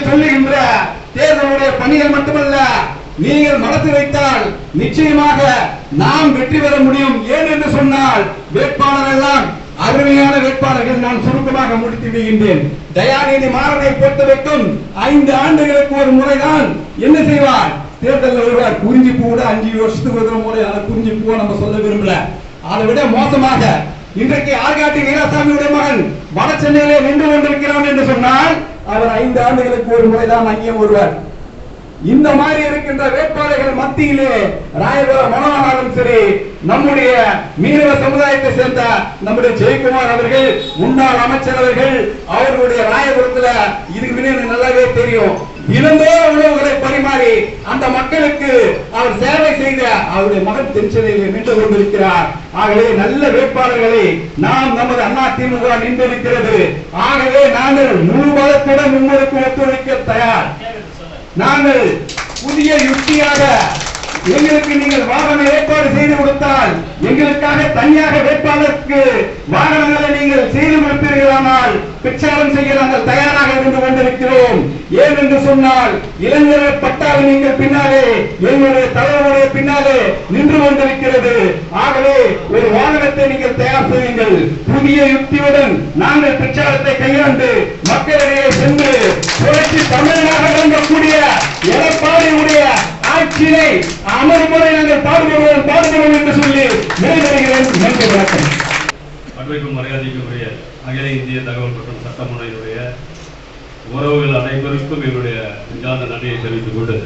நீங்கள் சொல்லுகின்ற தேர்தலுடைய பணிகள் மட்டுமல்ல நீங்கள் மனத்தில் வைத்தால் நிச்சயமாக நாம் வெற்றி பெற முடியும். ஏன் என்று சொன்னால் வேட்பாளர் எல்லாம் அருமையான வேட்பாளர்கள் நான் சுருக்கமாக முடித்து விடுகின்றேன். தயாநிதி மாறனை பொறுத்தவரைக்கும் ஐந்து ஆண்டுகளுக்கு ஒரு முறைதான் என்ன செய்வார்? தேர்தலில் வருவார் குறிஞ்சி பூ கூட அஞ்சு வருஷத்துக்கு ஒரு முறை அதை குறிஞ்சி பூவை நம்ம சொல்ல விரும்பல. அதை விட மோசமாக இன்றைக்கு ஆர்காட்டி வீராசாமியுடைய மகன் வட சென்னையிலே நின்று கொண்டிருக்கிறான் என்று சொன்னால் அவர் ஐந்து ஆண்டுகளுக்கு ஒரு முறைதான் அங்கேயும் வருவார் இந்த மாதிரி இருக்கின்ற வேட்பாளர்கள் மத்தியிலே ராயபுரம் மனோகராலும் சரி நம்முடைய மீனவ சமுதாயத்தை சேர்ந்த நம்முடைய ஜெயக்குமார் அவர்கள் முன்னாள் அமைச்சர் அவர்கள் அவர்களுடைய ராயபுரத்துல இதுக்கு முன்னே எனக்கு நல்லாவே தெரியும். இழந்தோ உணவுகளை பரிமாறி அந்த மக்களுக்கு அவர் சேவை செய்த அவருடைய மகன் தென்சென்னையில் நின்று கொண்டிருக்கிறார். ஆகவே நல்ல வேட்பாளர்களை நாம் நமது அண்ணா திமுக நின்றிருக்கிறது ஆகவே நாங்கள் முழு பலத்துடன் உங்களுக்கு ஒத்துழைக்க தயார். நாங்கள் புதிய யுக்தியாக எங்களுக்கு நீங்கள் வாகன ஏற்பாடு செய்து கொடுத்தால் எங்களுக்காக தனியாக வேட்பாளருக்கு வாகனங்களை பிரச்சாரம் செய்ய நாங்கள் தயாராக இருந்து கொண்டிருக்கிறோம். ஏன் என்று சொன்னால் இளைஞர்கள் பட்டால் நீங்கள் பின்னாலே எங்களுடைய தலைவருடைய பின்னாலே நின்று கொண்டிருக்கிறது. ஆகவே ஒரு வாகனத்தை நீங்கள் தயார் செய்யுங்கள். புதிய யுக்தியுடன் நாங்கள் பிரச்சாரத்தை கையாண்டு மக்களிடையே சென்று புரட்சி தமிழனாக விளங்கக்கூடிய எடப்பாடியுடைய ஆட்சியை அமர்முறை நாங்கள் பாடுபடுவோம் பாடுபடுவோம் என்று சொல்லி நிறைவேறுகிறேன் நன்றி வணக்கம். அன்பைக்கும் மரியாதைக்குரிய அகில இந்திய தகவல் மற்றும் சட்டமன்றையினுடைய உறவுகள் அனைவருக்கும் என்னுடைய நெஞ்சார்ந்த நன்றியை தெரிவித்துக் கொண்டு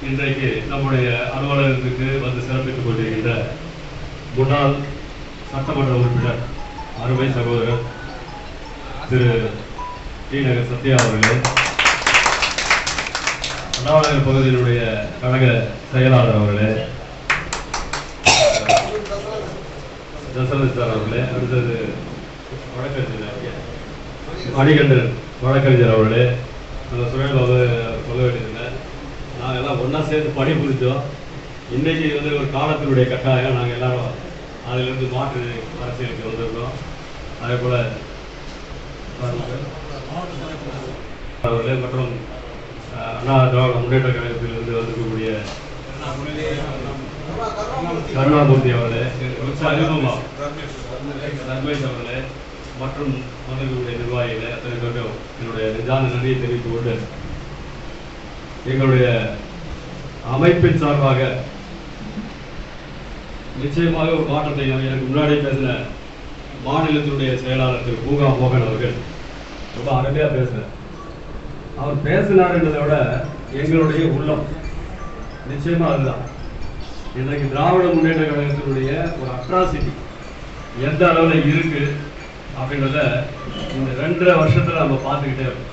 இன்றைக்கு நம்முடைய அலுவலகத்துக்கு வந்து சிறப்பித்துக் கொண்டிருக்கின்ற முன்னாள் சட்டமன்ற உறுப்பினர் அருமை சகோதரர் திரு டி நகர் சத்யா அவர்களே. அண்ணாநகர் பகுதியினுடைய கழக செயலாளர் அவர்களே. தசரத் சார் அவர்களே அடுத்தது வழக்கறிஞர் மணிகண்டன் வழக்கறிஞர் அவர்களே. அந்த சுழல் வந்து சொல்ல வேண்டியதில்லை. நாங்கள் எல்லாம் ஒன்றா சேர்ந்து பணி புரிஞ்சோம். இன்றைக்கி வந்து ஒரு காலத்தினுடைய கட்டாயம். நாங்கள் எல்லாரும் அதிலிருந்து மாற்று அரசியலுக்கு வந்திருக்கோம் அதே போல் அவர்களே மற்றும் அண்ணா திராவிட முன்னேற்ற கழகத்திலிருந்து வந்திருக்கக்கூடிய கருணாமூர்த்தி அவர்களே அறிமுகமா ரமேஷ் அவர்களே மற்றும் மனிதர்களுடைய நிர்வாகிகளே அத்தனை பேரும் என்னுடைய நிதான நன்றியை தெரிவித்துக் கொண்டு எங்களுடைய அமைப்பின் சார்பாக நிச்சயமாக ஒரு மாற்றத்தை எனக்கு முன்னாடி பேசின மாநிலத்தினுடைய செயலாளர் திரு பூகா மோகன் அவர்கள் ரொம்ப அருமையாக பேசினார். அவர் பேசினார்ன்றதை விட எங்களுடைய உள்ளம் நிச்சயமா அதுதான். இன்றைக்கு திராவிட முன்னேற்ற கழகத்தினுடைய ஒரு அட்ராசிட்டி எந்த அளவில் இருக்கு அப்படின்றத இந்த ரெண்டரை வருஷத்தில் நம்ம பார்த்துக்கிட்டே இருக்கோம்.